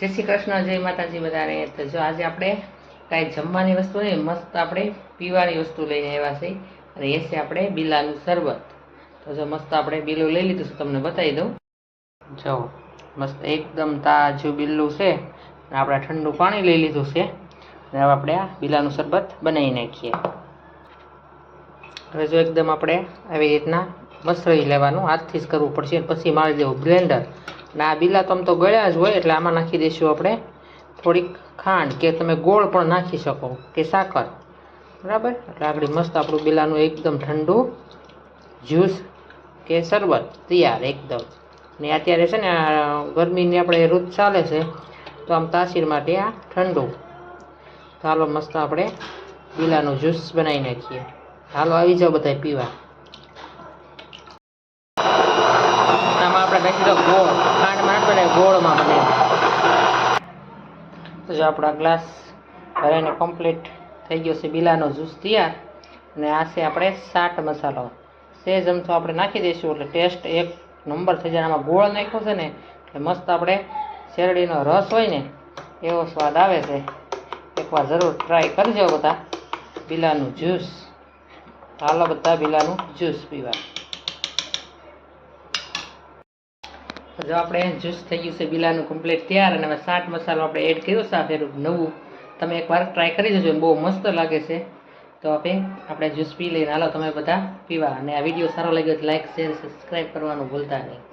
જય શ્રી કૃષ્ણ, જય માતાજી બધાને. તો જો આજે આપણે કાંઈ જમવાની વસ્તુ નહીં, મસ્ત આપણે પીવાની વસ્તુ લઈને આવ્યા છે અને એ છે આપણે બિલાનું શરબત. તો જો મસ્ત આપણે બિલું લઈ લીધું તમને બતાવી દઉં. જો મસ્ત એકદમ તાજું બિલ્લું છે. અને આપણે ઠંડુ પાણી લઈ લીધું છે. અને હવે આપણે આ બિલાનું શરબત બનાવી નાખીએ. હવે જો એકદમ આપણે આવી રીતના મસળી લેવાનું. હાથથી જ કરવું પડશે. પછી મારી દેવું બ્લેન્ડર અને આ બિલા તો ગળ્યા જ હોય એટલે આમાં નાખી દઈશું આપણે. થોડીક ખાંડ કે તમે ગોળ પણ નાખી શકો કે સાકર. બરાબર? એટલે આગળ મસ્ત આપણું બિલાનું એકદમ ઠંડુ જ્યુસ કે શરબત તૈયાર એકદમ. ને અત્યારે છે ને ગરમીની આપણે ઋતુ ચાલે છે, તો આમ તાસીર માટે આ ઠંડુ. ચાલો મસ્ત આપણે બિલાનું જ્યુસ બનાવી નાખીએ. હાલો, આવી જાઓ બધા પીવા આમાં આપણે નાખી દો ગોળ, ખાંડ નાખો ને ગોળમાં બને. તો જો આપણા ગ્લાસ ભરાઈને કમ્પ્લીટ થઈ ગયો છે બિલાનો જ્યુસ તૈયાર. અને આ છે આપણે સાટ મસાલો. સેજ અમથો આપણે નાખી દઈશું, એટલે ટેસ્ટ એક નંબર થઈ જાય. આમાં ગોળ નાખ્યો છે ને, એટલે મસ્ત આપણે શેરડીનો રસ હોય ને, એવો સ્વાદ આવે છે. એકવાર જરૂર ટ્રાય કરજો બધા બિલાનું જ્યુસ. હાલો બધા બિલાનું જ્યુસ પીવા. જો આપણે જ્યુસ થઈ ગયું છે, બિલાનું કમ્પ્લીટ તૈયાર અને હવે સાટ મસાલો આપણે એડ કર્યો છે, આ ફેરું નવું. તમે એકવાર ટ્રાય કરી જજો બહુ મસ્ત લાગે છે. તો આપણે આપણે જ્યુસ પી લઈને હાલો, તમે બધા પીવા. અને આ વીડિયો સારો લાગ્યો લાઈક શેર સબસ્ક્રાઈબ કરવાનું ભૂલતા નહીં.